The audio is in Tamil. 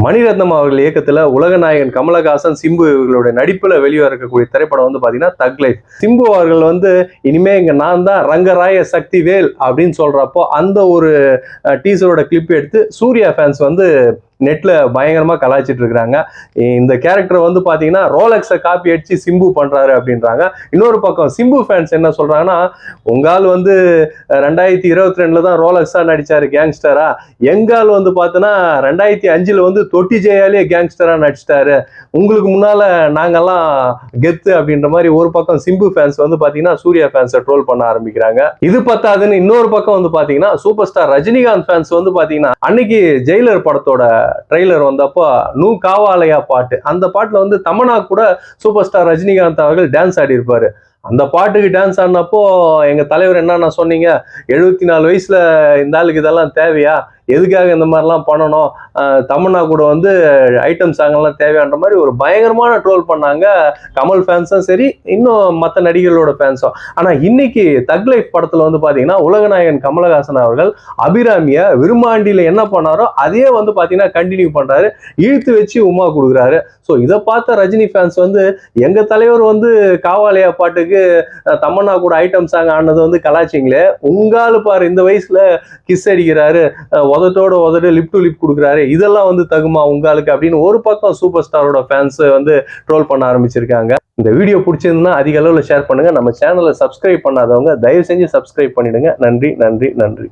மணிரத்னம் அவர்கள் இயக்கத்துல உலகநாயகன் கமலஹாசன் சிம்பு இவர்களுடைய நடிப்புல வெளிவரக்கூடிய இருக்கக்கூடிய திரைப்படம் வந்து பாத்தீங்கன்னா தக் லைஃப் சிம்பு அவர்கள் வந்து இனிமே இங்க நான் தான் ரங்கராய சக்தி வேல் அப்படின்னு சொல்றப்போ அந்த ஒரு டீசரோட கிளிப் எடுத்து சூர்யா ஃபேன்ஸ் வந்து நெட்டில் பயங்கரமாக கலாய்ச்சிட்டு இருக்கிறாங்க. இந்த கேரக்டர் வந்து பார்த்தீங்கன்னா ரோலக்ஸை காப்பி அடித்து சிம்பு பண்ணுறாரு அப்படின்றாங்க. இன்னொரு பக்கம் சிம்பு ஃபேன்ஸ் என்ன சொல்கிறாங்கன்னா உங்கால் வந்து ரெண்டாயிரத்தி இருபத்தி ரெண்டில் தான் ரோலெக்ஸாக நடித்தார் கேங்ஸ்டரா எங்கால் வந்து பார்த்தோன்னா ரெண்டாயிரத்தி அஞ்சில் வந்து தொட்டி ஜெயாலே கேங்ஸ்டராக நடிச்சிட்டாரு. உங்களுக்கு முன்னால் நாங்கள்லாம் கெத்து அப்படின்ற மாதிரி ஒரு பக்கம் சிம்பு ஃபேன்ஸ் வந்து பார்த்தீங்கன்னா சூர்யா ஃபேன்ஸை ட்ரோல் பண்ண ஆரம்பிக்கிறாங்க. இது பத்தாதுன்னு இன்னொரு பக்கம் வந்து பார்த்தீங்கன்னா சூப்பர் ஸ்டார் ரஜினிகாந்த் ஃபேன்ஸ் வந்து பார்த்தீங்கன்னா அன்னைக்கு ஜெயிலர் படத்தோட ட்ரெய்லர் வந்தப்போ நூ காவாலயா பாட்டு. அந்த பாட்டுல வந்து தமனா கூட சூப்பர் ஸ்டார் ரஜினிகாந்த் அவர்கள் டான்ஸ் ஆடி இருப்பாரு அந்த பாட்டுக்கு டான்ஸ் ஆடினப்போ எங்க தலைவர் என்னன்னா சொன்னீங்க எழுபத்தி நாலு வயசுல இந்த ஆளுக்கு இதெல்லாம் தேவையா? எதுக்காக இந்த மாதிரிலாம் பண்ணணும்? தமன்னா கூட வந்து ஐட்டம் சாங்கெல்லாம் தேவையான்ற மாதிரி ஒரு பயங்கரமான ட்ரோல் பண்ணாங்க. கமல் ஃபேன்ஸும் சரி இன்னும் மற்ற நடிகர்களோட ஃபேன்ஸும் ஆனா இன்னைக்கு தக் லைஃப் படத்துல வந்து பாத்தீங்கன்னா உலகநாயகன் கமலஹாசன் அவர்கள் அபிராமியை விரும்மாண்டியில என்ன பண்ணாரோ அதே வந்து பாத்தீங்கன்னா கண்டினியூ பண்றாரு. இழுத்து வச்சு உமா கொடுக்குறாரு. ஸோ இதை பார்த்த ரஜினி ஃபேன்ஸ் வந்து எங்க தலைவர் வந்து காவாலயா பாட்டுக்கு தமன்னா கூட ஐட்டம் சாங் ஆனது வந்து கலாச்சிங்களே உங்காலு பாரு இந்த வயசுல கிஸ் அடிக்கிறாரு. உதட்டோட உதட்டு லிப் டு லிப் கொடுக்குறாரு. இதெல்லாம் வந்து தகுமா உங்களுக்கு அப்படின்னு ஒரு பக்கம் சூப்பர் ஸ்டாரோட ஃபேன்ஸ் வந்து ட்ரோல் பண்ண ஆரம்பிச்சிருக்காங்க. இந்த வீடியோ பிடிச்சிருந்தா அதிக அளவில் ஷேர் பண்ணுங்க. நம்ம சேனலை சப்ஸ்கிரைப் பண்ணாதவங்க தயவு செஞ்சு சப்ஸ்கிரைப் பண்ணிடுங்க. நன்றி நன்றி நன்றி.